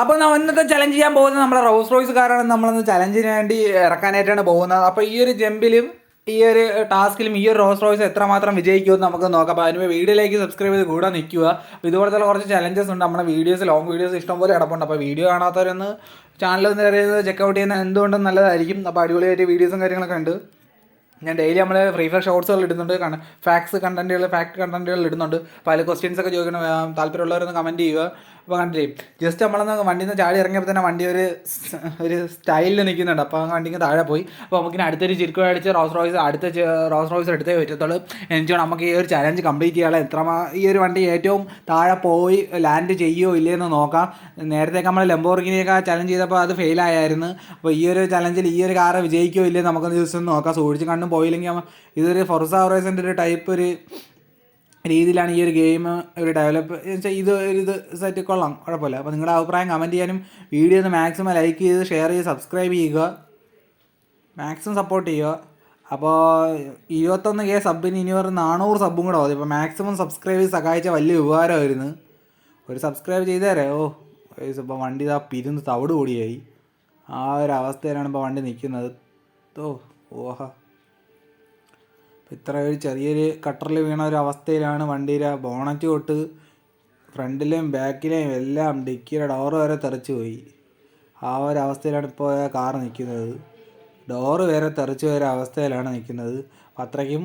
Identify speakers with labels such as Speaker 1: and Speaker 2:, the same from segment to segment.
Speaker 1: അപ്പോൾ നമ്മൾ ഇന്നത്തെ ചലഞ്ച് ചെയ്യാൻ പോകുന്നത് നമ്മുടെ റോസ് റോയ്സ് കാരാണ് നമ്മളൊന്ന് ചലഞ്ചിന് വേണ്ടി ഇറക്കാനായിട്ടാണ് പോകുന്നത്. അപ്പോൾ ഈ ഒരു ജമ്പിലും ഈ ഒരു ടാസ്കിലും ഈ ഒരു റോസ് റോയ്സ് എത്രമാത്രം വിജയിക്കുമെന്ന് നമുക്ക് നോക്കാം. അപ്പോൾ അതിന് വീഡിയോയിലേക്ക് സബ്സ്ക്രൈബ് ചെയ്ത് കൂടെ നിൽക്കുക. ഇതുപോലത്തെ കുറച്ച് ചലഞ്ചസ് ഉണ്ട്. നമ്മുടെ വീഡിയോസ് ലോങ് വീഡിയോസ് ഇഷ്ടംപോലെ കിടപ്പുണ്ട്. അപ്പോൾ വീഡിയോ കാണാത്തവരൊന്ന് ചാനൽ ഒന്ന് അറിയുന്നത് ചെക്കൗട്ട് ചെയ്യുന്നത് എന്തുകൊണ്ടും നല്ലതായിരിക്കും. അപ്പോൾ അടിപൊളിയായിട്ട് വീഡിയോസും കാര്യങ്ങളൊക്കെ ഉണ്ട്. ഞാൻ ഡെയിലി നമ്മൾ ഫ്രീ ഫയർ ഷോർട്സുകൾ ഇടുന്നുണ്ട്. കാരണം ഫാക്സ് കണ്ടന്റുകൾ ഫാക്ട് കണ്ടന്റുകൾ ഇടുന്നുണ്ട്. അപ്പോൾ അതിൽ ക്വസ്റ്റ്യൻസ് ഒക്കെ ചോദിക്കണം. താല്പര്യമുള്ളവരൊന്ന് കമന്റ് ചെയ്യുക. അപ്പോൾ കണ്ടില്ലേ ജസ്റ്റ് നമ്മളൊന്ന് വണ്ടിയിൽ നിന്ന് ചാടി ഇറങ്ങിയപ്പോൾ തന്നെ വണ്ടി ഒരു ഒരു സ്റ്റൈലിൽ നിൽക്കുന്നുണ്ട് അപ്പോൾ ആ വണ്ടിക്ക് താഴെ പോയി. അപ്പോൾ നമുക്കിനി അടുത്തൊരു ചിരിക്കു അടിച്ച് റോസ് റോയ്സ് അടുത്ത റോസ് റോയ്സ് എടുത്തേ പറ്റത്തുള്ളൂ. എനിക്ക് നമുക്ക് ഈ ഒരു ചലഞ്ച് കംപ്ലീറ്റ് ചെയ്യാനുള്ള. എത്ര ഈ ഒരു വണ്ടി ഏറ്റവും താഴെ പോയി ലാൻഡ് ചെയ്യുമോ ഇല്ലയെന്ന് നോക്കാം. നേരത്തെ നമ്മൾ ലംബോർഗിനിയൊക്കെ ചലഞ്ച് ചെയ്തപ്പോൾ അത് ഫെയിൽ ആയായിരുന്നു. അപ്പോൾ ഈ ഒരു ചലഞ്ചിൽ ഈ ഒരു കാറ് വിജയിക്കുമോ ഇല്ലയോ നമുക്കൊന്ന് ഒന്ന് നോക്കാം. സൂക്ഷിച്ച് കണ്ടും പോയില്ലെങ്കിൽ ഇതൊരു ഫൊർസ ഹൊറൈസന്റെ ഒരു ടൈപ്പ് ഒരു രീതിയിലാണ് ഈ ഒരു ഗെയിം ഒരു ഡെവലപ്പ് വെച്ചാൽ ഇത് ഒരു ഇത് സെറ്റ് കൊള്ളാം. കുഴപ്പമില്ല. അപ്പോൾ നിങ്ങളുടെ അഭിപ്രായം കമന്റ് ചെയ്യാനും വീഡിയോ ഒന്ന് മാക്സിമം ലൈക്ക് ചെയ്ത് ഷെയർ ചെയ്ത് സബ്സ്ക്രൈബ് ചെയ്യുക. മാക്സിമം സപ്പോർട്ട് ചെയ്യുക. അപ്പോൾ ഇരുപത്തൊന്ന് കെ സബിന് ഇനി ഒരു നാനൂറ് സബും കൂടെ മതി. ഇപ്പോൾ മാക്സിമം സബ്സ്ക്രൈബ് ചെയ്ത് സഹായിച്ച വലിയ ഉപകാരമായിരുന്നു. ഒരു സബ്സ്ക്രൈബ് ചെയ്തേരെ ഓ ഇപ്പോൾ വണ്ടി ഇതാ പിരുന്ന് തവിട് കൂടിയായി ആ ഒരു അവസ്ഥയിലാണ് ഇപ്പോൾ വണ്ടി നിൽക്കുന്നത്. ഓ ഓഹ. ഇത്ര ഒരു ചെറിയൊരു കട്ടറിൽ വീണ ഒരു അവസ്ഥയിലാണ് വണ്ടിയിലെ ബോണറ്റ് തൊട്ട് ഫ്രണ്ടിലെയും ബാക്കിലെയും എല്ലാം ഡിക്കിയുടെ ഡോർ വരെ തെറിച്ച് പോയി. ആ ഒരു അവസ്ഥയിലാണ് ഇപ്പോൾ കാർ നിൽക്കുന്നത്. ഡോറ് വരെ തെറിച്ച് പോയ അവസ്ഥയിലാണ് നിൽക്കുന്നത്. അത്രയ്ക്കും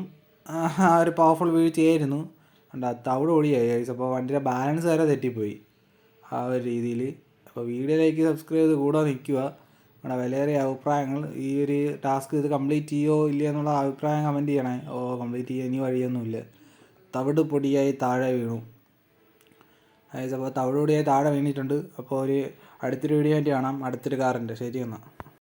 Speaker 1: ആ ഒരു പവർഫുൾ വീഴ്ചയായിരുന്നു. തവിട് ഒളിയായി അപ്പോൾ വണ്ടിയുടെ ബാലൻസ് വരെ തെറ്റിപ്പോയി. ആ ഒരു രീതിയിൽ അപ്പോൾ വീഡിയോയിലേക്ക് സബ്സ്ക്രൈബ് ചെയ്ത് കൂടെ നിൽക്കുക. നമ്മുടെ വിലയേറിയ അഭിപ്രായങ്ങൾ ഈ ഒരു ടാസ്ക് ഇത് കംപ്ലീറ്റ് ചെയ്യോ ഇല്ലയോ എന്നുള്ള അഭിപ്രായം കമന്റ് ചെയ്യണേ. ഓ കംപ്ലീറ്റ് ചെയ്യാൻ ഇനി വഴിയൊന്നുമില്ല. തവിട് പൊടിയായി താഴെ വീണു. അതായത് അപ്പോൾ തവിട് പൊടിയായി താഴെ വീണിട്ടുണ്ട്. അപ്പോൾ ഒരു അടുത്തൊരു വീഡിയോ വേണ്ടി കാണാം. അടുത്തൊരു കാറുണ്ട് ശരി എന്നാൽ